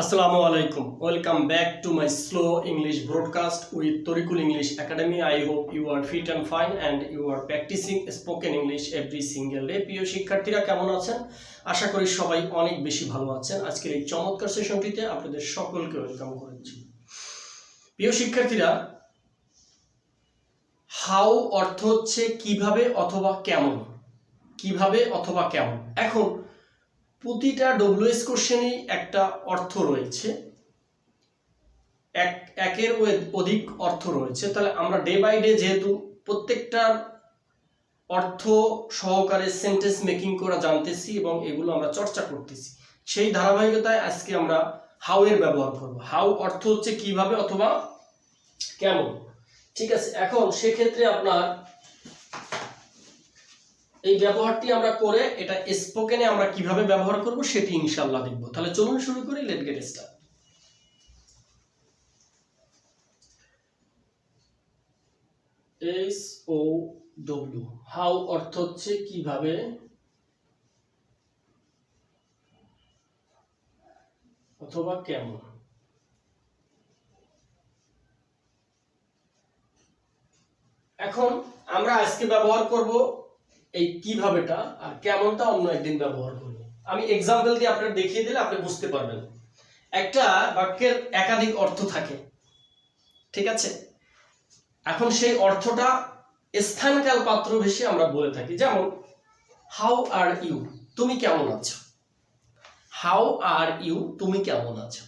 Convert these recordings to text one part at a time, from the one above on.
আসসালামু আলাইকুম। Welcome back to my slow English broadcast with Tarikul English Academy I hope you are fit and fine and you are practising spoken English every single day প্রিয় শিক্ষার্থীরা, কেমন আছেন? আশা করি সবাই অনেক বেশি ভালো আছেন। আজকের এই চমৎকার সেশনটিতে আপনাদের সকলকে ওয়েলকাম করেছি। প্রিয় শিক্ষার্থীরা হাউ অর্থ হচ্ছে কীভাবে অথবা কেমন? কীভাবে অথবা কেমন? এখন প্রতিটা ডব্লিউএস কোশ্চেনেই একটা অর্থ রয়েছে। এক, একের অধিক অর্থ রয়েছে। তাহলে আমরা ডে বাই ডে যেহেতু প্রত্যেকটার অর্থ সহকারে সেন্টেন্স মেকিং করা জানতেছি এবং এগুলো আমরা চর্চা করতেছি। সেই ধারাবাহিকতায় আজকে আমরা হাউ এর ব্যবহার করব। হাউ অর্থ হচ্ছে কীভাবে অথবা কেমন? ঠিক আছে, এখন সেক্ষেত্রে আপনার এই ব্যবহারটি আমরা করে এটা স্পোকেনে আমরা কীভাবে ব্যবহার করব সেটি ইনশাল্লাহ দেখব। তাহলে চলুন শুরু করি let get start S O W how অর্থ হচ্ছে কীভাবে? অথবা কেমন? এখন আমরা আজকে ব্যবহার করব এই কিভাবেটা আর কেমনটা অন্য একদিন ব্যবহার করব। আমি এক্সাম্পল দিয়ে আপনার দেখিয়ে দিলে আপনি বুঝতে পারবেন। একটা বাক্যের একাধিক অর্থ থাকে। ঠিক আছে? এখন সেই অর্থটা স্থানকাল পাত্র ভেসে আমরা বলে থাকি। যেমন হাউ আর ইউ তুমি কেমন আছো? হাউ আর ইউ তুমি কেমন আছো?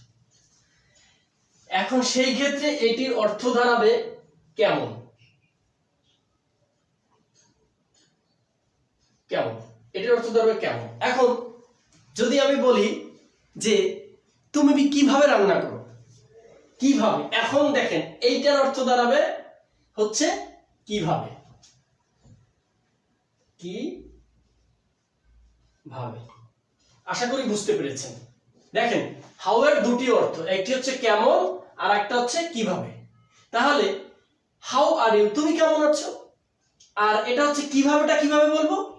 এখন সেই ক্ষেত্রে এটির অর্থ দাঁড়াবে কেমন? কেমন? এটার অর্থ দাঁড়াবে কেমন? এখন, যদি আমি বলি যে, তুমি কীভাবে রান্না করো? কীভাবে? এখন দেখেন, এইটার অর্থ দাঁড়াবে হচ্ছে কীভাবে? কি ভাবে আশা করি বুঝতে পেরেছেন। দেখেন হাউ এর দুটি অর্থ, একটি হচ্ছে কেমন, আর একটা হচ্ছে কীভাবে। তাহলে হাউ আর ইউ তুমি কেমন আছো? আর এটা হচ্ছে কিভাবেটা কীভাবে বলব?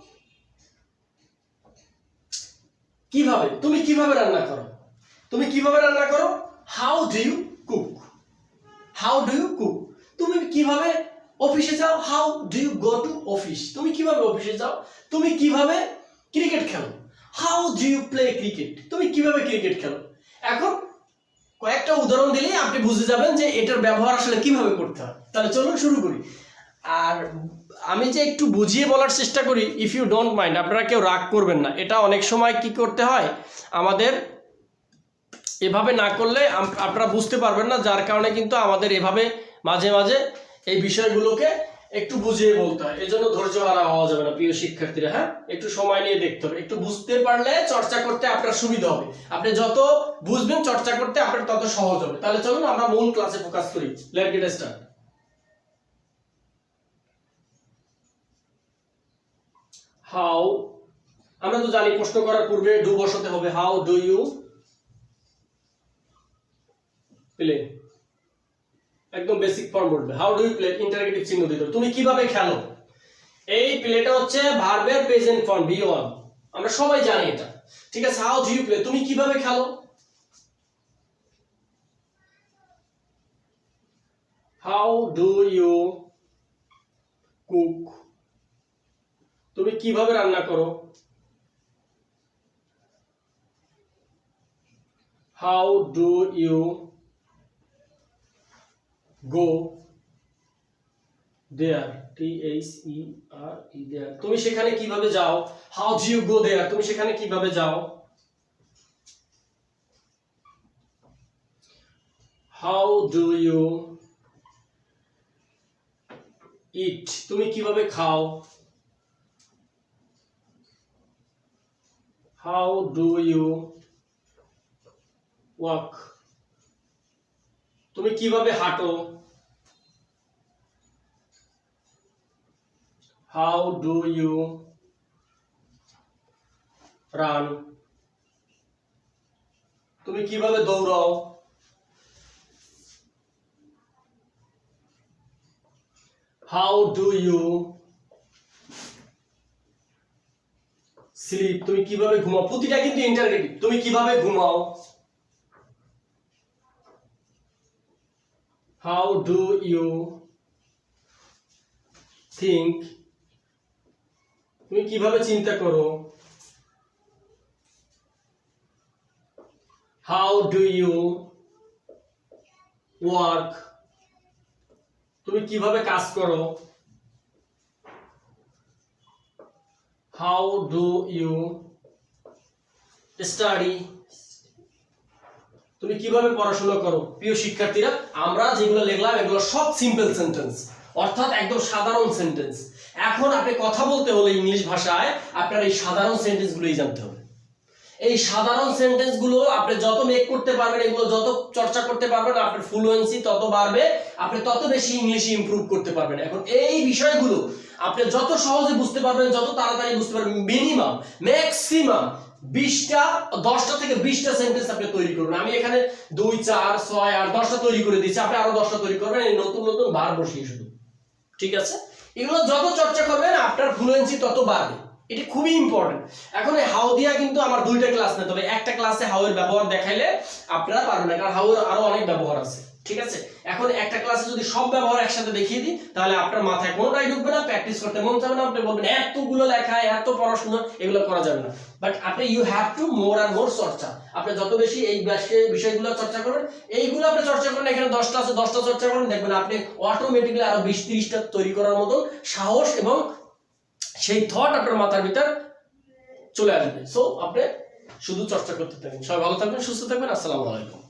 কীভাবে? তুমি কীভাবে রান্না করো? তুমি কীভাবে রান্না করো? How do you cook how do you cook তুমি কীভাবে অফিসে যাও? How do you go to office তুমি কীভাবে অফিসে যাও? তুমি কীভাবে ক্রিকেট খেলো? How do you play cricket তুমি কীভাবে ক্রিকেট খেলো? এখন কয়েকটা উদাহরণ দিলেই আপনি বুঝে যাবেন যে এটার ব্যবহার আসলে কীভাবে করতে হয়। তাহলে চলুন শুরু করি। আর আমি যে একটু বুঝিয়ে বলার চেষ্টা করি ইফ ইউ ডোন্ট মাইন্ড আপনারা কেউ রাগ করবেন না। এটা অনেক সময় কি করতে হয়, আমাদের এভাবে না করলে আপনারা বুঝতে পারবেন না, যার কারণে কিন্তু আমাদের এভাবে মাঝে মাঝে এই বিষয়গুলোকে একটু বুঝিয়ে বলতে হয়। এজন্য ধৈর্য হারা হওয়া যাবে না, প্রিয় শিক্ষার্থীরা হ্যাঁ? একটু সময় নিয়ে দেখতে হবে। একটু বুঝতে পারলে চর্চা করতে আপনার সুবিধা হবে। আপনি যত বুঝবেন, চর্চা করতে আপনার তত সহজ হবে। তাহলে চলুন, আমরা মূল ক্লাসে ফোকাস করি। লেট গেট স্টার্ট হাউ আমরা তো জানি প্রশ্ন করার পূর্বে ডু বসাতে হবে। How do you? প্লে একদম বেসিক ফর্ম বলবে। How do you play interrogative চিহ্ন দিতে তুমি কীভাবে খেলো? এই প্লেটা হচ্ছে ভার্বের প্রেজেন্ট ফর্ম বি ওয়ান আমরা সবাই জানি এটা। ঠিক আছে হাউ ডু ইউ প্লে তুমি কীভাবে খেলো? How do you cook? তুমি কীভাবে রান্না করো? How do you go there T H E R E there তুমি সেখানে কীভাবে যাও? How do you go there তুমি সেখানে কীভাবে যাও? হাউ ডু ইউ ইট তুমি কীভাবে খাও? হাউ ডু ইউ ওয়াক তুমি কীভাবে হাঁটো? হাউ ডু ইউ রান তুমি কীভাবে দৌড়াও? হাউ ডু ইউ স্লিপ তুমি কীভাবে ঘুমাও? প্রতিটা কিন্তু ইন্টারগ্রেটিভ তুমি কীভাবে ঘুমাও? হাউ ডু ইউ থিঙ্ক তুমি কীভাবে চিন্তা করো? হাউ ডু ইউ ওয়ার্ক তুমি কীভাবে কাজ করো? How do you study? তুমি কীভাবে পড়াশোনা করো? প্রিয় শিক্ষার্থীরা, আমরা যেগুলো লিখলাম, এগুলো সব সিম্পল সেন্টেন্স অর্থাৎ একদম সাধারণ সেন্টেন্স এখন আপনি কথা বলতে হলে ইংলিশ ভাষায় আপনার এই সাধারণ সেন্টেন্সগুলোই জানতে হবে। এই সাধারণ সেন্টেন্সগুলো আপনি যত মেক করতে পারবেন, এগুলো যত চর্চা করতে পারবেন, আপনার ফ্লুয়েন্সি তত বাড়বে, আপনি তত বেশি ইংলিশে ইমপ্রুভ করতে পারবেন। এখন এই বিষয়গুলো আপনি যত সহজে বুঝতে পারবেন, যত তাড়াতাড়ি বুঝতে পারবেন মিনিমাম ম্যাক্সিমাম বিশটা, দশটা থেকে বিশটা সেন্টেন্স আপনি তৈরি করবেন। আমি এখানে দুই, চার, ছয় আর দশটা তৈরি করে দিচ্ছি। আপনি আরও দশটা তৈরি করবেন, এই নতুন নতুন বার বসিয়ে শুধু। ঠিক আছে? এগুলো যত চর্চা করবেন, আপনার ফ্লুয়েন্সি তত বাড়বে। এটা খুবই ইম্পর্টেন্ট এখন এই হাউ দিয়া কিন্তু আমার দুইটা ক্লাস নেই তবে একটা ক্লাসে হাউ এর ব্যবহার দেখাইলে আপনারা পারবেন না, কারণ হাউ এর আরও অনেক ব্যবহার আছে, ঠিক আছে? এখন একটা ক্লাসে যদি সব ব্যবহার একসাথে দেখিয়ে দিই, তাহলে আপনার মাথায় কোনোটাই ঢুকবে না প্র্যাকটিস করতে মন চাবে না, আপনি বলবেন, এতগুলো লেখা, এত পড়াশোনা, এগুলো করা যাবে না। বাট আপনি ইউ হ্যাভ টু মোর আর মোর চর্চা। আপনি যত বেশি এই বিষয়গুলো চর্চা করবেন, এইগুলো আপনি চর্চা করেন, এখানে দশটা আছে, দশটা চর্চা করেন, দেখবেন আপনি অটোমেটিকলি আরও বিশ তিরিশটা তৈরি করার মতন সাহস এবং সেই থট আপনার মাথার ভিতর চলে আসবে। সো আপনি শুধু চর্চা করতে থাকবেন। সবাই ভালো থাকবেন, সুস্থ থাকবেন। আসসালামু আলাইকুম।